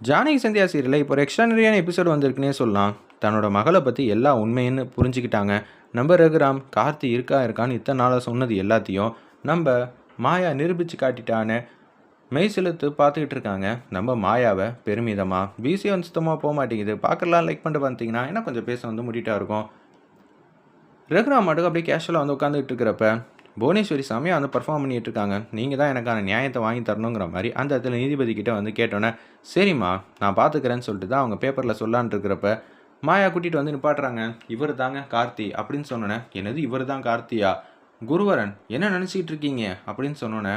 ஜானகி சந்தியா சீரியலில் இப்போ ஒரு எக்ஸ்ட்ரானரியான எபிசோடு வந்திருக்குன்னே சொல்லலாம். தன்னோட மகளை பற்றி எல்லா உண்மைன்னு புரிஞ்சுக்கிட்டாங்க. நம்ம ரகுராம் கார்த்தி இருக்கா இருக்கான்னு இத்தனை நாளாக சொன்னது எல்லாத்தையும் நம்ம மாயா நிரூபித்து காட்டிட்டான்னு மெய் செலுத்து பார்த்துக்கிட்டு இருக்காங்க. நம்ம மாயாவை பெருமிதமாக பிசி வந்து சுத்தமாக போக மாட்டேங்குது. பார்க்கலாம் லைக் பண்ணிட்டு பார்த்தீங்கன்னா என்ன கொஞ்சம் பேச வந்து முடிட்டா இருக்கும். ரகுராம் மட்டும் அப்படியே கேஷுவலாக வந்து உட்காந்துக்கிட்டு இருக்கிறப்ப புவனேஸ்வரி சாமியாக வந்து பர்ஃபார்ம் பண்ணிட்டு இருக்காங்க நீங்கள் தான் எனக்கான நியாயத்தை வாங்கி தரணுங்கிற மாதிரி அந்த இடத்துல நீதிபதி கிட்டே வந்து கேட்டோன்னே சரிம்மா நான் பார்த்துக்கிறேன்னு சொல்லிட்டு தான் அவங்க பேப்பரில் சொல்லான்னு இருக்கிறப்ப மாயா கூட்டிகிட்டு வந்து நிப்பாட்டுறாங்க. இவர் தாங்க கார்த்தி அப்படின்னு சொன்னோன்னே என்னது இவர் தான் கார்த்தியா? குருவரன் என்ன நினச்சிக்கிட்டு இருக்கீங்க? அப்படின்னு சொன்னோன்னே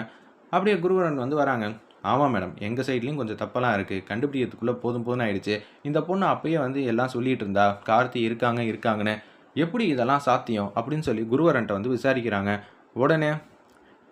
அப்படியே குருவரன் வந்து வராங்க. ஆமாம் மேடம் எங்கள் சைட்லேயும் கொஞ்சம் தப்பெல்லாம் இருக்குது கண்டுபிடிக்கிறதுக்குள்ளே போதும் போதும் ஆயிடுச்சு. இந்த பொண்ணு அப்பயே வந்து எல்லாம் சொல்லிட்டு இருந்தா கார்த்தி இருக்காங்க இருக்காங்கன்னு எப்படி இதெல்லாம் சாத்தியம்? அப்படின்னு சொல்லி குருவரன்ட்ட வந்து விசாரிக்கிறாங்க. உடனே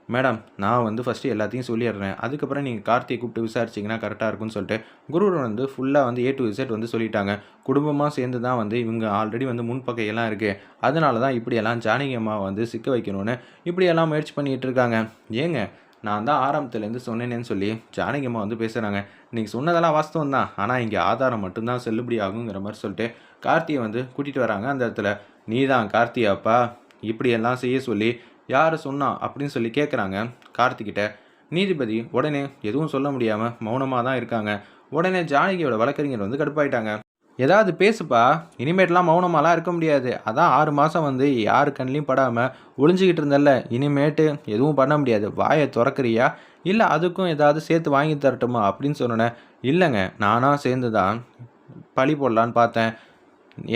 மேடம் நான் வந்து ஃபஸ்ட்டு எல்லாத்தையும் சொல்லிடுறேன். அதுக்கப்புறம் நீங்கள் கார்த்தியை கூப்பிட்டு விசாரிச்சிங்கன்னா கரெக்டாக இருக்கும்னு சொல்லிட்டு. குருவர் வந்து ஃபுல்லாக வந்து ஏ டு இசட் வந்து சொல்லிட்டாங்க. குடும்பமாக சேர்ந்து தான் வந்து இவங்க ஆல்ரெடி வந்து முன்பக்கையெல்லாம் இருக்குது அதனால தான் இப்படியெல்லாம் ஜானகி அம்மா வந்து சிக்க வைக்கணும்னு இப்படியெல்லாம் முயற்சி பண்ணிகிட்டு இருக்காங்க. ஏங்க நான் தான் ஆரம்பத்துலேருந்து சொன்னேனேன்னு சொல்லி ஜானகி அம்மா வந்து பேசுகிறாங்க நீங்கள் சொன்னதெல்லாம் வாஸ்தவம் தான். ஆனால் இங்கே ஆதாரம் மட்டும்தான் செல்லுபடி ஆகுங்கிற மாதிரி சொல்லிட்டு கார்த்தியை வந்து கூட்டிகிட்டு வராங்க அந்த இடத்துல. நீ தான் கார்த்தியாப்பா இப்படியெல்லாம் செய்ய சொல்லி யார் சொன்னா அப்படின்னு சொல்லி கேட்குறாங்க கார்த்திகிட்ட நீதிபதி உடனே எதுவும் சொல்ல முடியாமல் மௌனமாக தான் இருக்காங்க. உடனே ஜானகியோட வழக்கறிஞர் வந்து கடுப்பாயிட்டாங்க. ஏதாவது பேசுப்பா இனிமேட்லாம் மௌனமாலாம் இருக்க முடியாது. அதான் ஆறு மாதம் வந்து யார் கண்ணிலையும் படாமல் ஒளிஞ்சிக்கிட்டு இருந்தல்ல. இனிமேட்டு எதுவும் பண்ண முடியாது. வாயை திறக்கறியா? இல்லை அதுக்கும் ஏதாவது சேர்த்து வாங்கி தரட்டுமா? அப்படின்னு சொன்னேன் இல்லைங்க நானாக சேர்ந்து தான் பழி போடலான்னு பார்த்தேன்.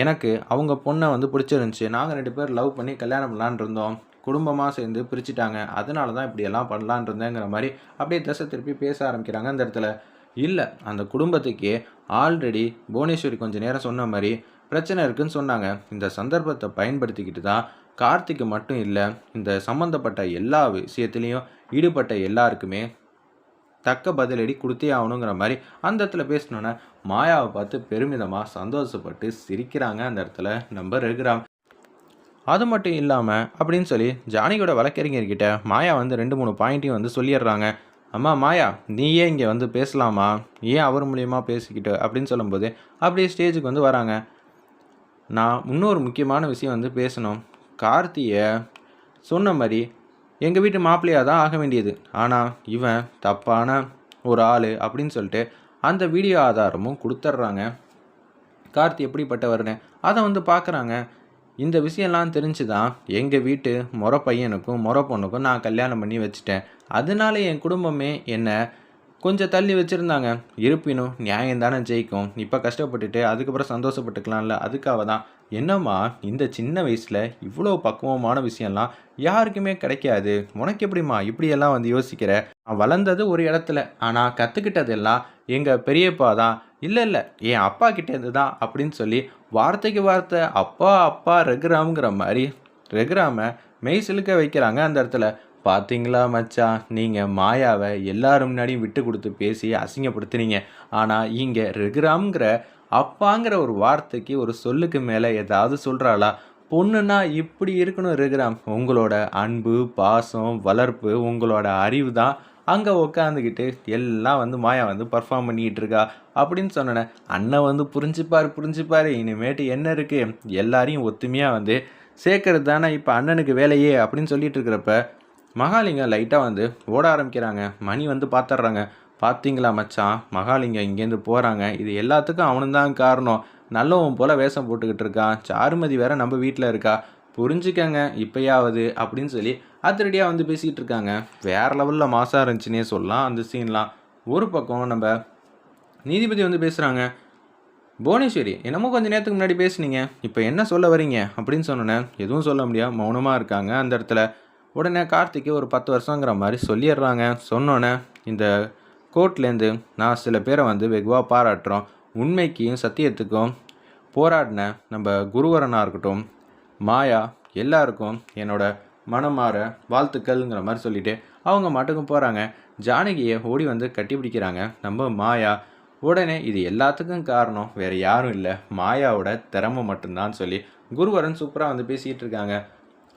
எனக்கு அவங்க பொண்ணை வந்து பிடிச்சிருந்துச்சி. நாங்கள் ரெண்டு பேர் லவ் பண்ணி கல்யாணம் பண்ணலான் இருந்தோம். குடும்பமாக சேர்ந்து பிரிச்சுட்டாங்க. அதனால தான் இப்படியெல்லாம் பண்ணலான் இருந்தேங்கிற மாதிரி அப்படியே தசை திருப்பி பேச ஆரம்பிக்கிறாங்க அந்த இடத்துல. இல்லை அந்த குடும்பத்துக்கே ஆல்ரெடி புவனேஸ்வரி கொஞ்சம் நேரம் சொன்ன மாதிரி பிரச்சனை இருக்குன்னு சொன்னாங்க. இந்த சந்தர்ப்பத்தை பயன்படுத்திக்கிட்டு தான் கார்த்திக்கு மட்டும் இல்லை இந்த சம்மந்தப்பட்ட எல்லா விஷயத்துலேயும் ஈடுபட்ட எல்லாருக்குமே தக்க பதிலடி கொடுத்தே ஆகணுங்கிற மாதிரி அந்த இடத்துல பேசினோன்னே மாயாவை பார்த்து பெருமிதமாக சந்தோஷப்பட்டு சிரிக்கிறாங்க அந்த இடத்துல நம்ம ரகுராம். அது மட்டும் இல்லாமல் அப்படின்னு சொல்லி ஜானியோட வழக்கறிஞர்கிட்ட மாயா வந்து ரெண்டு மூணு பாயிண்ட்டையும் வந்து சொல்லிடுறாங்க. அம்மா மாயா நீ ஏன் இங்கே வந்து பேசலாமா? ஏன் அவர் மூலியமாக பேசிக்கிட்டு? அப்படின்னு சொல்லும்போது அப்படியே ஸ்டேஜுக்கு வந்து வராங்க. நான் இன்னொரு முக்கியமான விஷயம் வந்து பேசணும். கார்த்தியை சொன்ன மாதிரி எங்கள் வீட்டு மாப்பிள்ளையாக தான் ஆக வேண்டியது. ஆனால் இவன் தப்பான ஒரு ஆள் அப்படின்னு சொல்லிட்டு அந்த வீடியோ ஆதாரமும் கொடுத்துட்றாங்க. கார்த்தி எப்படிப்பட்டவர்னு அதை வந்து பார்க்குறாங்க. இந்த விஷயம்லாம் தெரிஞ்சு தான் எங்கள் வீட்டு முறை பையனுக்கும் முறை பொண்ணுக்கும் நான் கல்யாணம் பண்ணி வச்சுட்டேன். அதனால என் குடும்பமே என்னை கொஞ்சம் தள்ளி வச்சுருந்தாங்க. இருப்பினும் நியாயம் தானே ஜெயிக்கும். இப்போ கஷ்டப்பட்டுட்டு அதுக்கப்புறம் சந்தோஷப்பட்டுக்கலாம்ல அதுக்காக தான் என்னம்மா இந்த சின்ன வயசில் இவ்வளோ பக்குவமான விஷயம்லாம் யாருக்குமே கிடைக்காது. உனக்கு எப்படிம்மா இப்படியெல்லாம் வந்து யோசிக்கிற? வளர்ந்தது ஒரு இடத்துல ஆனால் கற்றுக்கிட்டதெல்லாம் எங்கள் பெரியப்பா தான் இல்லை இல்லை என் அப்பா கிட்டேருந்து தான் அப்படின்னு சொல்லி வார்த்தைக்கு வார்த்தை அப்பா அப்பா ரகுராம்ங்கிற மாதிரி ரகுராமை மெய் சிலுக்க வைக்கிறாங்க அந்த இடத்துல. பார்த்தீங்களா மச்சான் நீங்கள் மாயாவை எல்லாரும் முன்னாடியும் விட்டு கொடுத்து பேசி அசிங்கப்படுத்துனீங்க. ஆனால் இங்கே ரகுராம்ங்கிற அப்பாங்கிற ஒரு வார்த்தைக்கு ஒரு சொல்லுக்கு மேலே ஏதாவது சொல்கிறாளா பொண்ணுன்னா இப்படி இருக்கணும் ரகுராம். உங்களோட அன்பு பாசம் வளர்ப்பு உங்களோட அறிவு தான் அங்கே உட்காந்துக்கிட்டு எல்லாம் வந்து மாயா வந்து பர்ஃபார்ம் பண்ணிக்கிட்டு இருக்கா அப்படின்னு சொன்னேன் அண்ணன் வந்து புரிஞ்சுப்பார் புரிஞ்சுப்பார். இனிமேட்டு என்ன இருக்குது எல்லாரையும் ஒத்துமையாக வந்து சேர்க்கறது தானே? இப்போ அண்ணனுக்கு வேலையே அப்படின்னு சொல்லிட்டு இருக்கிறப்ப மகாலிங்கம் லைட்டாக வந்து ஓட ஆரம்பிக்கிறாங்க. மணி வந்து பார்த்துட்றாங்க பார்த்தீங்களா மச்சான்? மகாலிங்கம் இங்கேருந்து போகிறாங்க இது எல்லாத்துக்கும் அவனுந்தான் காரணம். நல்லவன் போல் வேஷம் போட்டுக்கிட்டு இருக்கான். சாருமதி வேற நம்ம வீட்டில் இருக்கா. புரிஞ்சுக்கங்க இப்பயாவது அப்படின்னு சொல்லி அதிரடியாக வந்து பேசிக்கிட்டு இருக்காங்க வேறு லெவலில் மாசாக இருந்துச்சுன்னே சொல்லலாம். அந்த சீன்லாம் ஒரு பக்கம் நம்ம நீதிபதி வந்து பேசுகிறாங்க புவனேஸ்வரி என்னமோ கொஞ்சம் நேரத்துக்கு முன்னாடி பேசுனீங்க. இப்போ என்ன சொல்ல வரீங்க? அப்படின்னு சொன்னோன்னே எதுவும் சொல்ல முடியாது மௌனமாக இருக்காங்க அந்த இடத்துல. உடனே கார்த்திக்கு ஒரு பத்து வருஷங்கிற மாதிரி சொல்லிடுறாங்க. சொன்னோன்னே இந்த கோர்ட்லேருந்து நான் சில பேரை வந்து வெகுவாக பாராட்டுறோம். உண்மைக்கும் சத்தியத்துக்கும் போராடின நம்ம குருவரனாக இருக்கட்டும் மாயா எல்லாருக்கும் என்னோடய மனமாற வாழ்த்துக்கள்ங்கிற மாதிரி சொல்லிட்டு அவங்க மாட்டுக்கும் போகிறாங்க ஜானகியை ஓடி வந்து கட்டி பிடிக்கிறாங்க. நம்ம மாயா உடனே இது எல்லாத்துக்கும் காரணம் வேறு யாரும் இல்லை. மாயாவோட திறமை மட்டும்தான் சொல்லி குருவரன் சூப்பராக வந்து பேசிகிட்டு இருக்காங்க.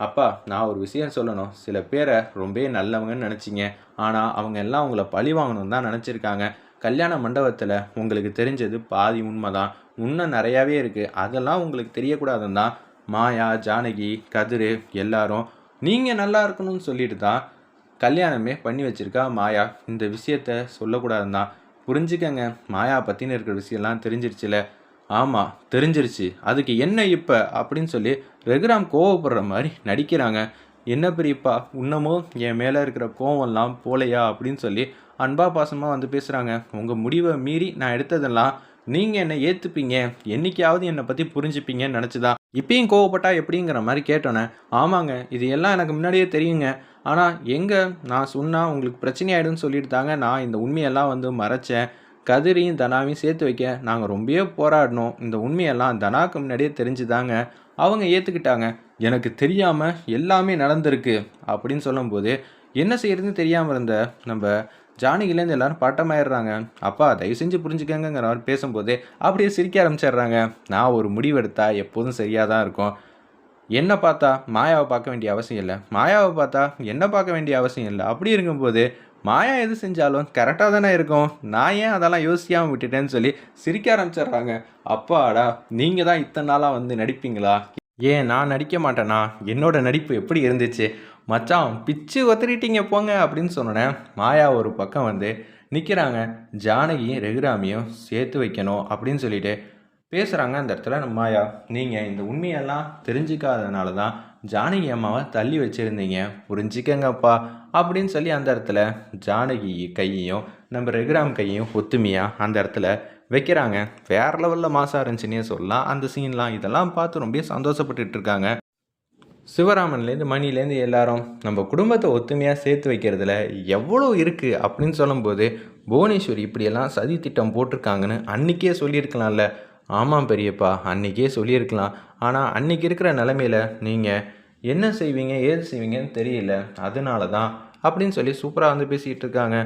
அப்பா நான் ஒரு விஷயம் சொல்லணும். சில பேரை ரொம்ப நல்லவங்கன்னு நினச்சிங்க. ஆனால் அவங்க எல்லாம் உங்களை பழி வாங்கணும்னு தான் நினச்சிருக்காங்க. கல்யாண மண்டபத்தில் உங்களுக்கு தெரிஞ்சது பாதி உண்மை தான் இன்னும் நிறையாவே இருக்குது அதெல்லாம் உங்களுக்கு தெரியக்கூடாதுன்னு தான் மாயா ஜானகி கதிர் எல்லாரும் நீங்கள் நல்லா இருக்கணும்னு சொல்லிட்டு தான் கல்யாணமே பண்ணி வச்சுருக்கா மாயா. இந்த விஷயத்த சொல்லக்கூடாதுன்னு தான் புரிஞ்சுக்கங்க. மாயா பற்றின இருக்கிற விஷயம்லாம் தெரிஞ்சிருச்சுல. ஆமாம் தெரிஞ்சிருச்சு. அதுக்கு என்ன இப்போ? அப்படின்னு சொல்லி ரகுராம் கோவப்படுற மாதிரி நடிக்கிறாங்க. என்ன பெரியப்பா இன்னமும் என் மேலே இருக்கிற கோவம்லாம் போலையா? அப்படின்னு சொல்லி அன்பா பாசமாக வந்து பேசுகிறாங்க உங்கள் முடிவை மீறி நான் எடுத்ததெல்லாம் நீங்கள் என்னை ஏற்றுப்பீங்க என்றைக்காவது என்னை பற்றி புரிஞ்சுப்பீங்கன்னு நினச்சிதான் இப்பயும் கோவப்பட்டா எப்படிங்கிற மாதிரி கேட்டோன்னே ஆமாங்க இது எல்லாம் எனக்கு முன்னாடியே தெரியுங்க. ஆனால் எங்கே நான் சொன்னால் உங்களுக்கு பிரச்சனை சொல்லிட்டு தாங்க நான் இந்த உண்மையெல்லாம் வந்து மறைச்சேன். கதிரியும் தனாவையும் சேர்த்து வைக்க நாங்கள் ரொம்பவே போராடினோம். இந்த உண்மையெல்லாம் தனாவுக்கு முன்னாடியே தெரிஞ்சுதாங்க. அவங்க ஏற்றுக்கிட்டாங்க எனக்கு தெரியாமல் எல்லாமே நடந்திருக்கு. அப்படின்னு சொல்லும்போது என்ன செய்யறதுன்னு தெரியாமல் இருந்த நம்ம ஜானகிலேருந்து எல்லாரும் பட்டமாயிடுறாங்க. அப்பா தயவு செஞ்சு புரிஞ்சுக்கங்கிற மாதிரி பேசும்போது அப்படியே சிரிக்க ஆரம்பிச்சிடுறாங்க. நான் ஒரு முடிவெடுத்தா எப்போதும் சரியாக தான் இருக்கும். என்ன பார்த்தா மாயாவை பார்க்க வேண்டிய அவசியம் இல்லை. மாயாவை பார்த்தா என்ன பார்க்க வேண்டிய அவசியம் இல்லை. அப்படி இருக்கும்போது மாயா எது செஞ்சாலும் கரெக்டாக தானே இருக்கும். நான் ஏன் அதெல்லாம் யோசிக்காமல் விட்டுட்டேன்னு சொல்லி சிரிக்க ஆரம்பிச்சிடுறாங்க. அப்பாடா நீங்கள் தான் இத்தனை நாளாக வந்து நடிப்பீங்களா? ஏன் நான் நடிக்க மாட்டேனா? என்னோட நடிப்பு எப்படி இருந்துச்சு? மச்சான் பிச்சு ஒத்துறிட்டீங்க போங்க அப்படின்னு சொன்னோன்னே மாயா ஒரு பக்கம் வந்து நிற்கிறாங்க ஜானகியும் ரெகுராமியும் சேர்த்து வைக்கணும் அப்படின்னு சொல்லிட்டு பேசுகிறாங்க அந்த இடத்துல. நம்ம மாயா நீங்கள் இந்த உண்மையெல்லாம் தெரிஞ்சுக்காதனால தான் ஜானகி அம்மாவை தள்ளி வச்சுருந்தீங்க. புரிஞ்சுக்கங்கப்பா அப்படின்னு சொல்லி அந்த இடத்துல ஜானகி கையையும் நம்ம ரெகுராம் கையையும் ஒத்துமையாக அந்த இடத்துல வைக்கிறாங்க. வேற லெவலில் மாசாக இருந்துச்சுன்னே சொல்லலாம். அந்த சீன்லாம் இதெல்லாம் பார்த்து ரொம்ப சந்தோஷப்பட்டுட்டு இருக்காங்க. சிவராமன்லேருந்து மணிலேருந்து எல்லாரும் நம்ம குடும்பத்தை ஒத்துமையாக சேர்த்து வைக்கிறதுல எவ்வளோ இருக்குது அப்படின்னு சொல்லும்போது புவனேஸ்வரி இப்படியெல்லாம் சதி திட்டம் போட்டிருக்காங்கன்னு அன்றைக்கே சொல்லியிருக்கலாம்ல. ஆமாம் பெரியப்பா அன்றைக்கே சொல்லியிருக்கலாம். ஆனால் அன்றைக்கி இருக்கிற நிலமையில நீங்கள் என்ன செய்வீங்க ஏது செய்வீங்கன்னு தெரியல. அதனால தான் அப்படின்னு சொல்லி சூப்பராக வந்து பேசிகிட்டு இருக்காங்க.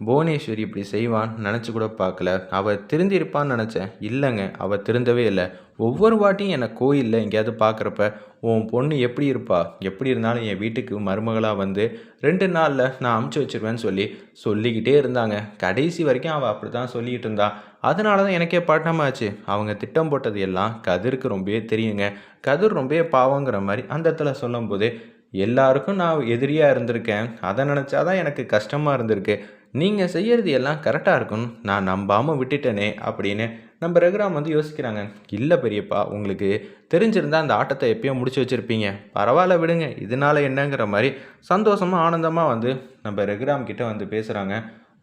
புவனேஸ்வரி இப்படி செய்வான்னு நினச்சி கூட பார்க்கல. அவள் திருந்திருப்பான்னு நினச்சேன். இல்லைங்க அவள் திருந்தவே இல்லை. ஒவ்வொரு வாட்டியும் என்னை கோயிலில் எங்கேயாவது பார்க்குறப்ப உன் பொண்ணு எப்படி இருப்பா? எப்படி இருந்தாலும் என் வீட்டுக்கு மருமகளாக வந்து ரெண்டு நாளில் நான் அமுச்சு வச்சிருவேன்னு சொல்லி சொல்லிக்கிட்டே இருந்தாங்க. கடைசி வரைக்கும் அவள் அப்படி தான் சொல்லிக்கிட்டு இருந்தா. அதனால தான் எனக்கே பட்டமாச்சு அவங்க திட்டம் போட்டது எல்லாம் கதிருக்கு ரொம்பவே தெரியுங்க. கதிர் ரொம்பவே பாவங்கிற மாதிரி அந்த இடத்துல சொல்லும்போது எல்லாருக்கும் நான் எதிரியாக இருந்திருக்கேன். அதை நினச்சாதான் எனக்கு கஷ்டமாக இருந்திருக்கு. நீங்கள் செய்கிறது எல்லாம் கரெக்டாக இருக்கும்னு நான் நம்பாமல் விட்டுட்டேனே அப்படின்னு நம்ம ரகுராம் வந்து யோசிக்கிறாங்க. இல்லை பெரியப்பா உங்களுக்கு தெரிஞ்சிருந்தால் அந்த ஆட்டத்தை எப்பயோ முடிச்சு வச்சுருப்பீங்க. பரவாயில்ல விடுங்க. இதனால என்னங்கிற மாதிரி சந்தோஷமாக ஆனந்தமாக வந்து நம்ம ரகுராம் கிட்டே வந்து பேசுகிறாங்க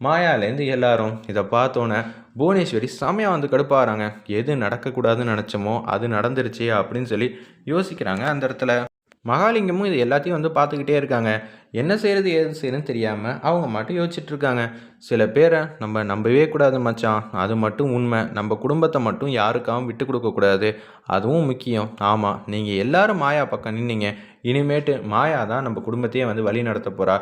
மாயாலேருந்து எல்லாரும் இதை பார்த்தோன்னே புவனேஸ்வரி செமையாக வந்து கடுப்பாகிறாங்க எது நடக்கக்கூடாதுன்னு நினச்சோமோ அது நடந்துருச்சு அப்படின்னு சொல்லி யோசிக்கிறாங்க அந்த இடத்துல. மகாலிங்கமும் இது எல்லாத்தையும் வந்து பார்த்துக்கிட்டே இருக்காங்க. என்ன செய்கிறது ஏது செய்யணும்னு தெரியாமல் அவங்க மட்டும் யோசிச்சுட்ருக்காங்க சில பேரை நம்ம நம்பவே கூடாது மச்சான். அது மட்டும் உண்மை. நம்ம குடும்பத்தை மட்டும் யாருக்காகவும் விட்டு கொடுக்கக்கூடாது அதுவும் முக்கியம். ஆமாம் நீங்கள் எல்லாரும் மாயா பக்கம் நின்னீங்க. இனிமேட்டு மாயா தான் நம்ம குடும்பத்தையே வந்து வழி நடத்த போகிறா